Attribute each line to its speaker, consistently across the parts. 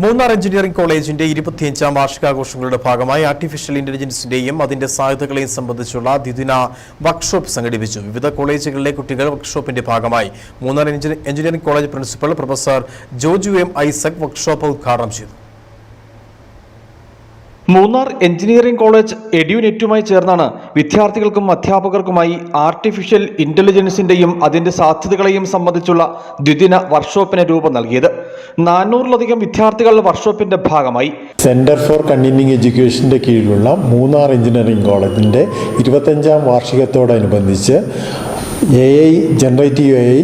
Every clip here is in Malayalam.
Speaker 1: മൂന്നാർ എഞ്ചിനീയറിംഗ് കോളേജിന്റെ ഇരുപത്തിയഞ്ചാം വാർഷികാഘോഷങ്ങളുടെ ഭാഗമായി ആർട്ടിഫിഷ്യൽ ഇന്റലിജൻസിന്റെയും അതിന്റെ സാധ്യതകളെയും സംബന്ധിച്ചുള്ള ദ്വിദിന വർക്ക്ഷോപ്പ് സംഘടിപ്പിച്ചു. വിവിധ കോളേജുകളിലെ കുട്ടികൾ വർക്ക്ഷോപ്പിന്റെ ഭാഗമായി Munnar engineering college principal professor Joju M Isaac workshop ഉദ്ഘാടനം ചെയ്തു.
Speaker 2: മൂന്നാർ എഞ്ചിനീയറിംഗ് കോളേജ് എഡ്യൂനെറ്റുമായി ചേർന്നാണ് വിദ്യാർത്ഥികൾക്കും അധ്യാപകർക്കുമായി ആർട്ടിഫിഷ്യൽ ഇന്റലിജൻസിന്റെയും അതിന്റെ സാധ്യതകളെയും സംബന്ധിച്ചുള്ള ദ്വിദിന വർക്ക്ഷോപ്പിന് രൂപം നൽകിയത്. നാനൂറിലധികം വിദ്യാർത്ഥികൾ വർക്ക്ഷോപ്പിന്റെ ഭാഗമായി.
Speaker 3: സെന്റർ ഫോർ കണ്ടിന്യൂയിങ് എഡ്യൂക്കേഷന്റെ കീഴിലുള്ള മൂന്നാർ എഞ്ചിനീയറിംഗ് കോളേജിന്റെ ഇരുപത്തഞ്ചാം വാർഷികത്തോടനുബന്ധിച്ച് A I generative A I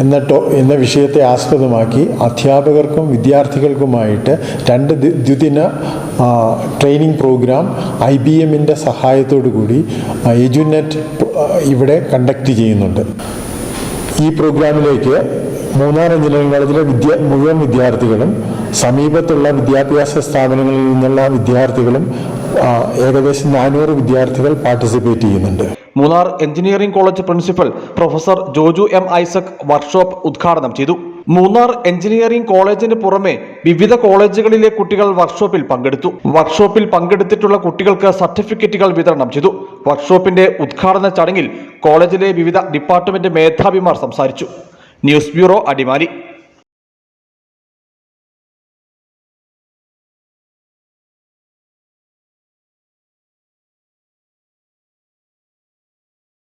Speaker 3: എന്ന ടോ എന്ന വിഷയത്തെ ആസ്പദമാക്കി അധ്യാപകർക്കും വിദ്യാർത്ഥികൾക്കുമായിട്ട് രണ്ട് ദ്വിദിന ട്രെയിനിങ് പ്രോഗ്രാം ഐ ബി എമ്മിന്റെ സഹായത്തോടു കൂടി എജുനെറ്റ് ഇവിടെ കണ്ടക്ട് ചെയ്യുന്നുണ്ട്. ഈ പ്രോഗ്രാമിലേക്ക് മൂന്നാർ എഞ്ചിനീയറിംഗ് കോളേജിലെ വിദ്യ മുഴുവൻ വിദ്യാർത്ഥികളും സമീപത്തുള്ള വിദ്യാഭ്യാസ സ്ഥാപനങ്ങളിൽ നിന്നുള്ള വിദ്യാർത്ഥികളും ഏകദേശം നാനൂറ് വിദ്യാർത്ഥികൾ പാർട്ടിസിപ്പേറ്റ് ചെയ്യുന്നുണ്ട്.
Speaker 2: Munnar engineering college principal professor Joju M Isaac workshop ഉദ്ഘാടനം ചെയ്തു. മൂന്നാർ എഞ്ചിനീയറിംഗ് കോളേജിന് പുറമെ വിവിധ കോളേജുകളിലെ കുട്ടികൾ വർക്ക്ഷോപ്പിൽ പങ്കെടുത്തു. വർക്ക്ഷോപ്പിൽ പങ്കെടുത്തിട്ടുള്ള കുട്ടികൾക്ക് സർട്ടിഫിക്കറ്റുകൾ വിതരണം ചെയ്തു. വർക്ക്ഷോപ്പിന്റെ ഉദ്ഘാടന ചടങ്ങിൽ കോളേജിലെ വിവിധ ഡിപ്പാർട്ട്മെന്റ് മേധാവിമാർ സംസാരിച്ചു. News bureau Adimali.